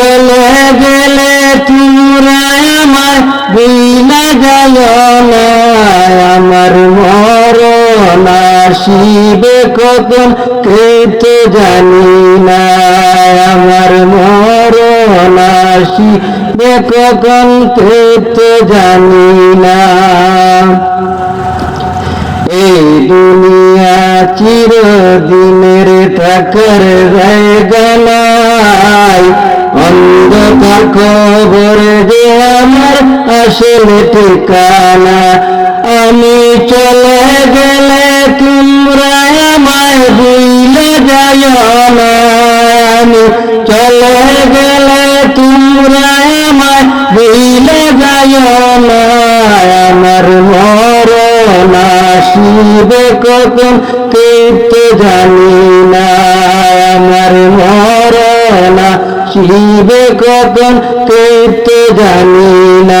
চলে গেলে তোমরা আমায় বিনা না আমার মরণ আসিবে কখন? কৃত জানি না, আমার মরণ আসিবে কখন? কৃত জানি না। এই দুনিয়া চিরদিনের থাকার জায়গায় অন্ধকার খবর যে আমার আসলে ঠিকানা। আমি চলে গেলে তোমরা আমায় ভুলে যায় না। আমি চলে গেলে তোমরা আমায় ভুলে যায় না। আমার মরণ আসিবে কখন কীর্তে জানি না। আমার মরণ আসিবে কখন তৃপ্ত জানি না।